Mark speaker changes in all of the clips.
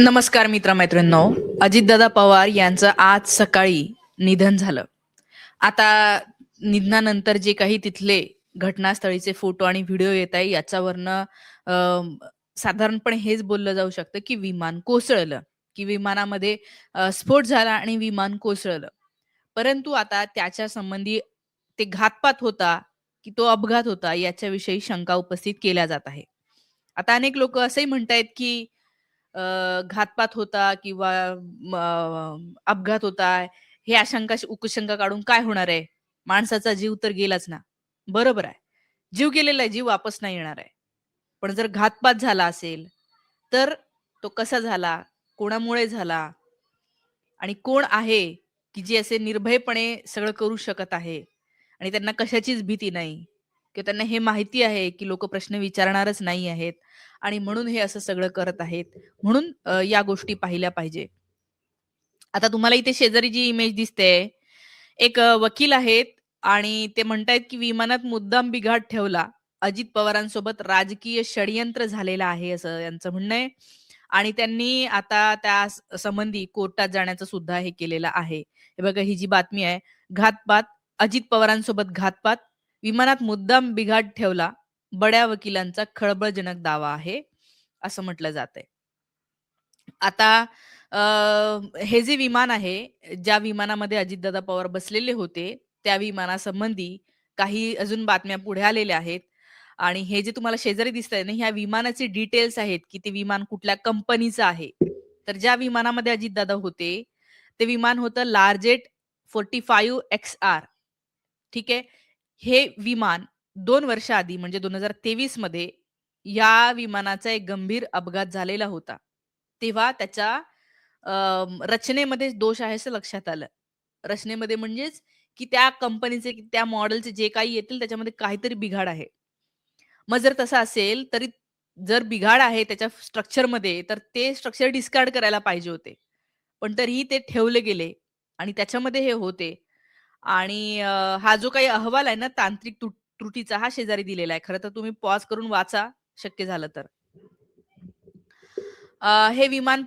Speaker 1: नमस्कार मित्रमैत्रिणींनो अजितदादा पवार यांचं आज सकाळी निधन झालं. आता निधनानंतर जे काही तिथले घटनास्थळीचे फोटो आणि व्हिडिओ येत आहे याच्यावरनं साधारणपणे हेच बोललं जाऊ शकतं, की विमान कोसळलं, की विमानामध्ये स्फोट झाला आणि विमान कोसळलं. परंतु आता त्याच्या संबंधी ते घातपात होता, की तो अपघात होता याच्याविषयी शंका उपस्थित केल्या जात आहे. आता अनेक लोक असंही म्हणतायत, की घातपात होता किंवा अपघात होता. हे आशंका उपशंका काढून काय होणार आहे? माणसाचा जीव तर गेलाच ना. बरोबर आहे. जीव गेलेला आहे, जीव वापस नाही येणार आहे. पण जर घातपात झाला असेल, तर तो कसा झाला? कोणामुळे झाला? आणि कोण आहे, की जे असे निर्भयपणे सगळं करू शकत आहे आणि त्यांना कशाचीच भीती नाही किंवा त्यांना हे माहिती आहे, की लोक प्रश्न विचारणारच नाही आहेत आणि म्हणून हे असं सगळं करत आहेत. म्हणून या गोष्टी पाहिल्या पाहिजे. आता तुम्हाला इथे शेजारी जी इमेज दिसते, एक वकील आहेत आणि ते म्हणतायत, की विमानात मुद्दाम बिघाड ठेवला. अजित पवारांसोबत राजकीय षडयंत्र झालेलं आहे, असं यांचं म्हणणं आहे. आणि त्यांनी आता त्या संबंधी कोर्टात जाण्याचं सुद्धा हे केलेलं आहे. हे बघा ही जी बातमी आहे, घातपात, अजित पवारांसोबत घातपात, विमानात मुद्दाम बिघाड ठेवला, बड्या वकिलांचा खळबळजनक दावा आहे, असं म्हटलं जातंय. आता हे जे विमान आहे, ज्या विमानामध्ये अजितदादा पवार बसलेले होते, त्या विमानासंबंधी काही अजून बातम्या पुढे आलेल्या आहेत आणि हे जे तुम्हाला शेजारी दिसतंय ना, ह्या विमानाचे डिटेल्स आहेत, की ते विमान कुठल्या कंपनीचं आहे. तर ज्या विमानामध्ये अजितदादा होते, ते विमान होतं Learjet forty five X R ठीक आहे. हे विमान दोन वर्ष आधी म्हणजे 2023 मध्ये या विमानाचा एक गंभीर अपघात झालेला होता. तेव्हा त्याच्या रचनेमध्ये दोष आहे असं लक्षात आलं. रचनेमध्ये म्हणजेच, की त्या कंपनीचे, त्या मॉडेलचे जे काही येतील त्याच्यामध्ये काहीतरी बिघाड आहे. मग जर तसं असेल, तरी जर बिघाड आहे त्याच्या स्ट्रक्चरमध्ये, तर ते स्ट्रक्चर डिस्कार्ड करायला पाहिजे होते. पण तरीही ते ठेवले गेले आणि त्याच्यामध्ये हे होते. आणि हा जो काही अहवाल आहे ना तांत्रिक त्रुटीचा हा शेजारी दिलेला आहे. खरं तर तुम्ही पॉज करून वाचा, शक्य झालं तर. हे विमान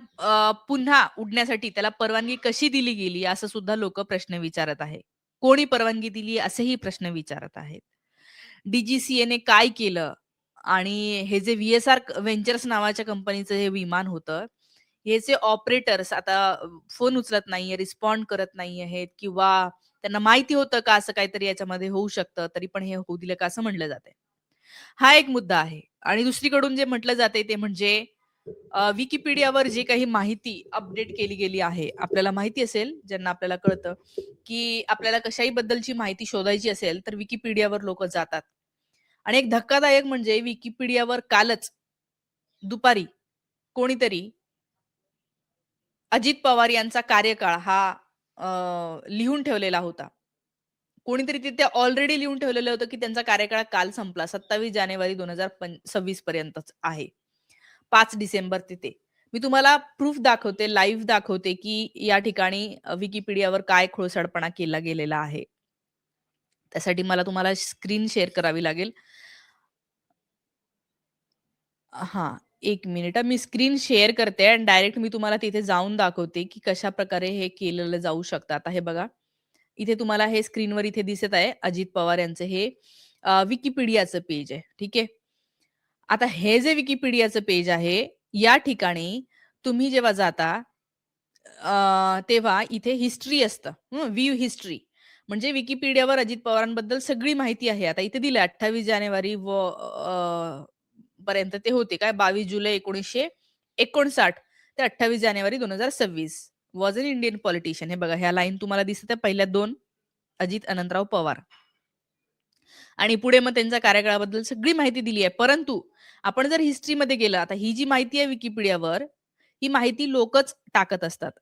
Speaker 1: पुन्हा उडण्यासाठी त्याला परवानगी कशी दिली गेली? असं सुद्धा लोक प्रश्न विचारत आहे. कोणी परवानगी दिली? असेही प्रश्न विचारत आहेत. डीजीसीएने काय केलं? आणि हे जे व्ही-एस-आर व्हेंचर्स नावाच्या कंपनीचं हे विमान होतं, याचे ऑपरेटर्स आता फोन उचलत नाहीये, रिस्पॉन्ड करत नाही आहेत किंवा त्यांना माहिती होतं का असं काहीतरी याच्यामध्ये होऊ शकतं, तरी पण हे होऊ दिलं का असं म्हटलं जाते हा एक मुद्दा आहे आणि दुसरीकडून जे म्हटलं जाते ते म्हणजे विकिपीडियावर जी काही माहिती अपडेट केली गेली आहे. आपल्याला माहिती असेल, ज्यांना आपल्याला कळतं, की आपल्याला कशाही बद्दलची माहिती शोधायची असेल, तर विकिपीडियावर लोक जातात. आणि एक धक्कादायक म्हणजे विकिपीडियावर कालच दुपारी कोणीतरी अजित पवार यांचा कार्यकाळ हा अ, लिहून ठेवलेला होता. कोणीतरी तिथे ऑलरेडी लिहून ठेवलेलं होतं, की त्यांचा कार्यकाळ काल संपला. 27 जानेवारी 2026 पर्यंतच आहे. 5 डिसेंबर तिथे मी तुम्हाला प्रूफ दाखवते, लाईव्ह दाखवते, की या ठिकाणी अ, Wikipediaवर काय खोळसाडपणा केला गेलेला आहे. त्यासाठी मला तुम्हाला स्क्रीन शेअर करावी लागेल. हां, एक मिनिट हां. मी स्क्रीन शेअर करते आणि डायरेक्ट मी तुम्हाला तिथे जाऊन दाखवते, की कशा प्रकारे हे केलेलं जाऊ शकतं. आता हे बघा, इथे तुम्हाला हे स्क्रीनवर इथे दिसत आहे अजित पवार यांचं हे अ, Wikipediaचं पेज आहे. ठीक आहे. आता हे जे Wikipediaचं पेज आहे, या ठिकाणी तुम्ही जेव्हा जाता अ, तेव्हा इथे हिस्ट्री असतं. हं, व्ह्यू हिस्ट्री म्हणजे Wikipediaवर अजित पवारांबद्दल सगळी माहिती आहे. आता इथे दिलं 28 जानेवारी व अ, पर्यंत ते होते काय 22 जुलै 1959 ते 28 जानेवारी 2026 वॉज अन इंडियन पॉलिटिशियन. हे बघा ह्या लाईन तुम्हाला दिसत आहे पहिल्या दोन अजित अनंतराव पवार. आणि पुढे मग त्यांच्या कार्यकाळाबद्दल सगळी माहिती दिली आहे. परंतु आपण जर हिस्ट्रीमध्ये गेलं, आता ही जी माहिती आहे विकिपीडियावर ही माहिती लोकच टाकत असतात.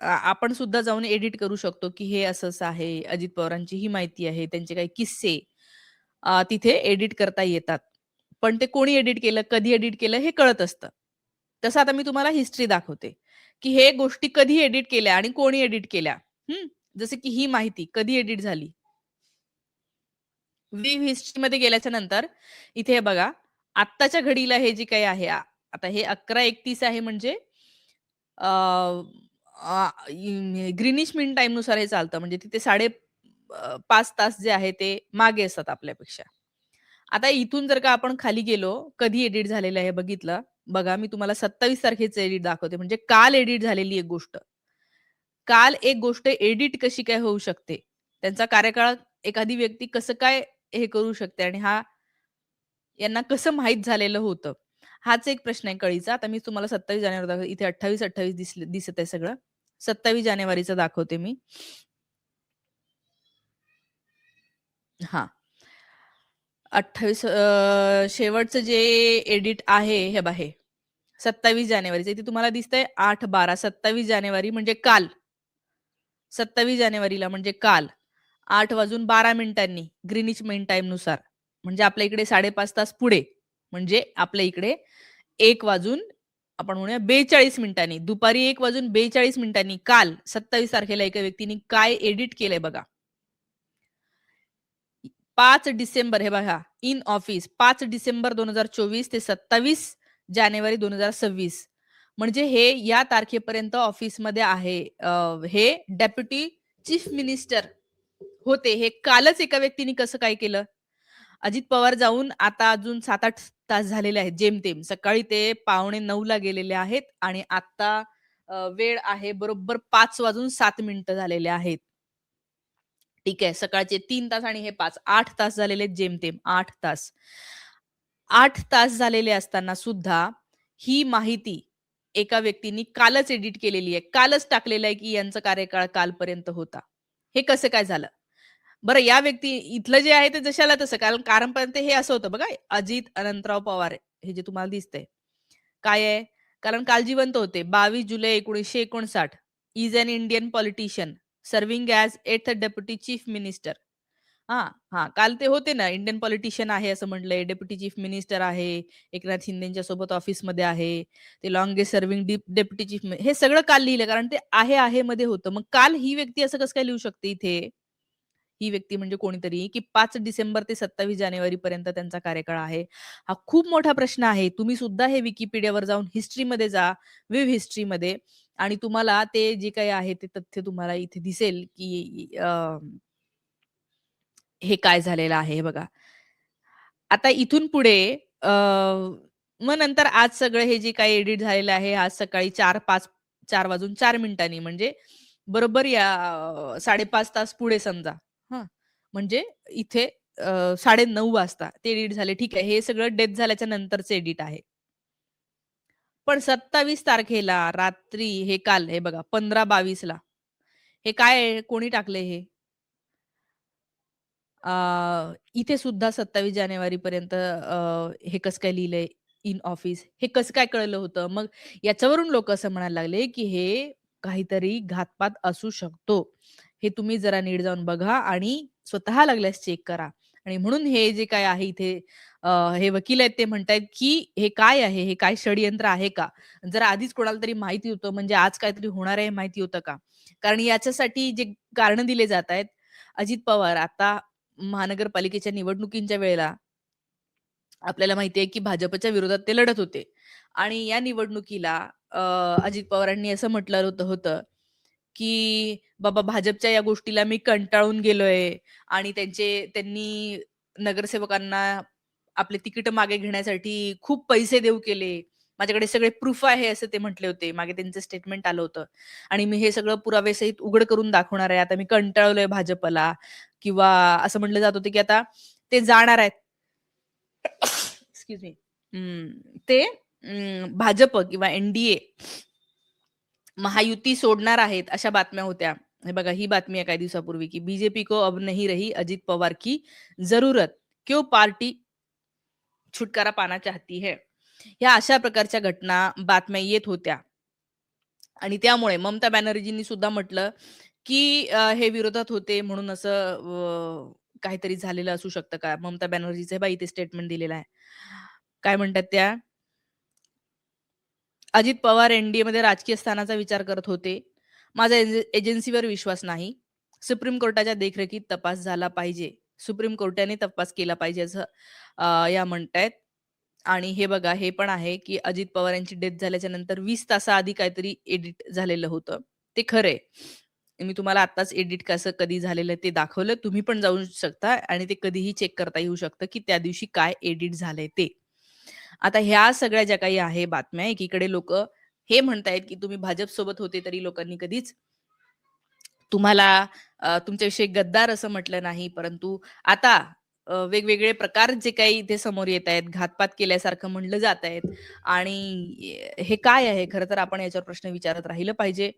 Speaker 1: आपण सुद्धा जाऊन एडिट करू शकतो, की हे असं-असं आहे. अजित पवारांची ही माहिती आहे. त्यांचे काही किस्से तिथे एडिट करता येतात. पण ते कोणी एडिट केलं, कधी एडिट केलं हे कळत असतं. तसं आता मी तुम्हाला हिस्ट्री दाखवते, की हे गोष्टी कधी एडिट केल्या आणि कोणी एडिट केल्या. हम्म जसं की ही माहिती कधी एडिट झाली. व्ह्यू हिस्ट्रीमध्ये गेल्याच्यानंतर इथे बघा, आत्ताच्या घडीला हे जे काही आहे, आता हे 11:31 आहे म्हणजे ग्रीनिश मिंट टाइमनुसार हे चालतं. म्हणजे तिथे साडे पाच तास जे आहे ते मागे असतात आपल्यापेक्षा. आता इथून जर का आपण खाली गेलो, कधी एडिट झालेलं आहे बघितलं. बघा मी तुम्हाला 27 तारखेचं एडिट दाखवते. म्हणजे काल एडिट झालेली एक गोष्ट. काल एक गोष्ट एडिट कशी काय होऊ शकते? त्यांचा कार्यकाळ एखादी व्यक्ती कसं काय हे करू शकते आणि हा यांना कसं माहीत झालेलं होतं? हाच एक प्रश्न आहे कळीचा. आता मी तुम्हाला 27 जानेवारी दाखवते. इथे 28-28 दिसले दिसत आहे सगळं. 27 जानेवारीचं दाखवते मी. हा 28 अ, शेवटचं जे एडिट आहे हे बघा हे 27 जानेवारीचं. इथे तुम्हाला दिसतंय 8-12 27 जानेवारी म्हणजे काल. 27 जानेवारीला म्हणजे काल 8 वाजून 12 मिनिटांनी ग्रीनिच मेन टाइमनुसार म्हणजे आपल्या इकडे 5.5 तास पुढे म्हणजे आपल्या इकडे एक वाजून आपण म्हणूया 42 मिनिटांनी दुपारी एक वाजून 42 मिनिटांनी काल 27 तारखेला एका व्यक्तीने काय एडिट केलंय बघा. पाच डिसेंबर हे बघा इन ऑफिस पाच डिसेंबर 2024 ते 27 जानेवारी 2026 म्हणजे हे या तारखेपर्यंत ऑफिसमध्ये आहे. हे डेप्युटी चीफ मिनिस्टर होते. हे कालच एका व्यक्तीने कसं काय केलं? अजित पवार जाऊन आता अजून 7-8 तास झालेले आहेत जेमतेम. सकाळी ते पावणे नऊ ला गेलेले आहेत आणि आता वेळ आहे बरोबर पाच वाजून सात मिनिटं झालेले आहेत. ठीक आहे. सकाळचे तीन तास आणि हे 5 8 तास झालेले आहेत जेमतेम आठ तास. आठ तास झालेले असताना सुद्धा ही माहिती एका व्यक्तीने कालच एडिट केलेली आहे. कालच टाकलेलं आहे, की यांचा कार्यकाळ कालपर्यंत होता. हे कसं काय झालं? बरं या व्यक्ती इथलं जे आहे ते जशाला तसं कारण कारणपर्यंत हे असं होतं बघा अजित अनंतराव पवार हे जे तुम्हाला दिसतंय. काय आहे? कारण काल जिवंत होते. 22 जुलै 1959 is an Indian politician serving as eighth deputy chief minister. हा हा काल ते होते ना इंडियन पॉलिटिशियन आहे असं म्हटलंय. डेप्युटी चीफ मिनिस्टर आहे. एकनाथ शिंदेच्या सोबत ऑफिसमध्ये आहे. ते लॉंगेस्ट सर्व्हिंग डेप्युटी चीफ हे सगळं काल लिहिलं कारण ते आहे, आहे मध्ये होतं. मग काल ही व्यक्ती असं कसं काय लिहू शकते इथे? ही व्यक्ती म्हणजे कोणीतरी, की पाच डिसेंबर ते 27 जानेवारीपर्यंत त्यांचा कार्यकाळ आहे. हा खूप मोठा प्रश्न आहे. तुम्ही सुद्धा हे विकिपीडियावर जाऊन हिस्ट्रीमध्ये जा, विव हिस्ट्रीमध्ये आणि तुम्हाला ते जे काही आहे ते तथ्य तुम्हाला इथे दिसेल, की हे काय झालेलं आहे हे बघा. आता इथून पुढे मग नंतर आज सगळं हे जे काही एडिट झालेलं आहे, आज सकाळी 4-5 4 वाजून चार मिनिटांनी म्हणजे बरोबर या साडेपाच तास पुढे समजा. हा म्हणजे इथे साडे नऊ वाजता ते एडिट झाले. ठीक आहे. हे सगळं डेथ झाल्याच्या नंतरचं एडिट आहे. पण 27 तारखेला रात्री हे काल हे बघा 15-22 ला हे काय कोणी टाकलंय हे? इथे सुद्धा 27 जानेवारीपर्यंत पर्यंत हे कसं काय लिहिलंय इन ऑफिस हे कसं काय कळलं होतं? मग याच्यावरून लोक असं म्हणायला लागले, की हे काहीतरी घातपात असू शकतो. हे तुम्ही जरा नीट जाऊन बघा आणि स्वतः लागल्यास चेक करा. आणि म्हणून हे जे काय आहे इथे हे वकील आहेत ते म्हणतायत, की हे काय आहे? हे काय षडयंत्र आहे का? जर आधीच कोणाला तरी माहिती होतं म्हणजे आज काहीतरी होणार आहे माहिती होतं का? कारण याच्यासाठी जे कारण दिले जात आहेत, अजित पवार आता महानगरपालिकेच्या निवडणुकींच्या वेळेला आपल्याला माहिती आहे, की भाजपच्या विरोधात ते लढत होते आणि या निवडणुकीला अजित पवारांनी असं म्हटलं होतं होतं, की बाबा भाजपच्या या गोष्टीला मी कंटाळून गेलोय आणि त्यांचे त्यांनी नगरसेवकांना आपले तिकीट मागे घेण्यासाठी खूप पैसे देऊ केले. माझ्याकडे सगळे प्रूफ आहे असं ते म्हटले होते. मागे त्यांचं स्टेटमेंट आलं होतं आणि मी हे सगळं पुरावेसहित उघड करून दाखवणार आहे. आता मी कंटाळलोय भाजपला किंवा असं म्हटलं जात होतं, की आता ते जाणार आहेत. Excuse me. ते भाजप किंवा एनडीए महायुती सोडणार आहेत, अशा बातम्या होत्या. हे बघा ही बातमी आहे काही दिवसापूर्वी, की बीजेपी को अब नहीं रही अजित पवार की जरूरत. क्यों पार्टी छुटकारा पाना चाहती है. ह्या अशा प्रकारच्या घटना, बातम्या येत होत्या. आणि त्यामुळे ममता बॅनर्जींनी सुद्धा म्हटलं, की हे विरोधात होते म्हणून असं काहीतरी झालेलं असू शकतं का? ममता बॅनर्जीचं बाई इथे स्टेटमेंट दिलेलं आहे. काय म्हणतात त्या? अजित पवार एनडीए मध्ये राजकीय स्थानाचा विचार करत होते. माझा एजन्सीवर विश्वास नाही. सुप्रीम कोर्टाच्या देखरेखीत तपास झाला पाहिजे. सुप्रीम कोर्टाने तपास केला पाहिजे असं या म्हणतायत. आणि हे बघा हे पण आहे, की अजित पवार यांची डेथ झाल्याच्यानंतर वीस तासाआधी काहीतरी एडिट झालेलं होतं. ते खरं मी तुम्हाला आत्ताच एडिट कसं कधी झालेलं ते दाखवलं. तुम्ही पण जाऊ शकता आणि ते कधीही चेक करता येऊ शकतं, की त्या दिवशी काय एडिट झालंय ते. आता ह्या सगळ्या ज्या काही आहे बातम्या, एकीकडे लोक हे म्हणतायत, की तुम्ही भाजपसोबत होते तरी लोकांनी कधीच तुम्हाला तुमच्याविषयी गद्दार असं म्हटलं नाही. परंतु आता वेगवेगळे प्रकार जे काही इथे समोर येत आहेत, घातपात केल्यासारखं म्हणलं जात आहेत आणि हे काय आहे? खरं तर आपण याच्यावर प्रश्न विचारत राहिलं पाहिजे.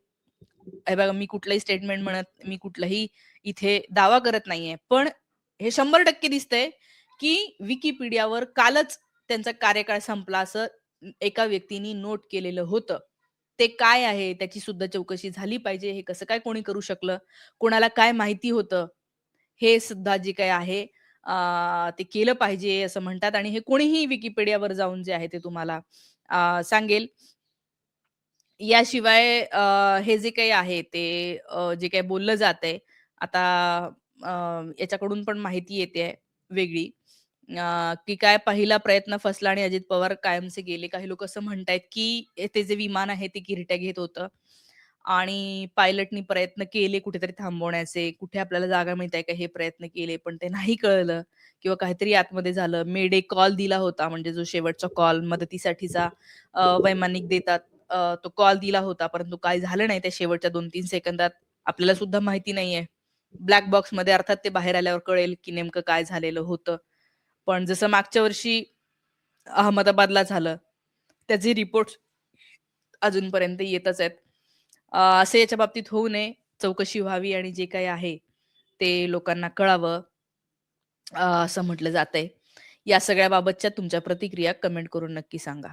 Speaker 1: हे बघा मी कुठलंही स्टेटमेंट म्हणत, मी कुठलाही इथे दावा करत नाहीये. पण हे 100% दिसतंय, की विकिपीडियावर कालच त्यांचा कार्यकाळ संपला असं एका व्यक्तीने नोट केलेलं होतं. ते काय आहे? त्याची सुद्धा चौकशी झाली पाहिजे. हे कसं काय कोणी करू शकलं? कोणाला काय माहिती होतं? हे सुद्धा जे काय आहे ते केलं पाहिजे असं म्हणतात आणि हे कोणीही विकिपीडियावर जाऊन जे आहे ते तुम्हाला सांगेल. याशिवाय हे जे काही आहे ते जे काही बोललं जात आहे आता याच्याकडून पण माहिती येतेय वेगळी अ, की काय पहिला प्रयत्न फसला आणि अजित पवार कायमचे गेले. काही लोकं असं म्हणतायत, की ते जे विमान आहे ते किरट्या घेत होतं आणि पायलटनी प्रयत्न केले कुठेतरी थांबवण्याचे. कुठे आपल्याला जागा मिळते का हे प्रयत्न केले, पण ते नाही कळलं किंवा काहीतरी आतमध्ये झालं. मेडे कॉल दिला होता म्हणजे जो शेवटचा कॉल मदतीसाठीचा अ, वैमानिक देतात अ, तो कॉल दिला होता, परंतु काय झालं नाही त्या शेवटच्या 2-3 सेकंदात. आपल्याला सुद्धा माहिती नाहीये. ब्लॅक बॉक्समध्ये अर्थात ते बाहेर आल्यावर कळेल, की नेमकं काय झालेलं होतं. पण जसं मागच्या वर्षी अहमदाबादला झालं, त्याचे रिपोर्ट अजूनपर्यंत येतच आहेत. असं याच्या बाबतीत होऊ नये. चौकशी व्हावी आणि जे काही आहे ते लोकांना कळावं असं म्हटलं जात आहे या सगळ्याबाबतच्या तुमच्या प्रतिक्रिया कमेंट करून नक्की सांगा.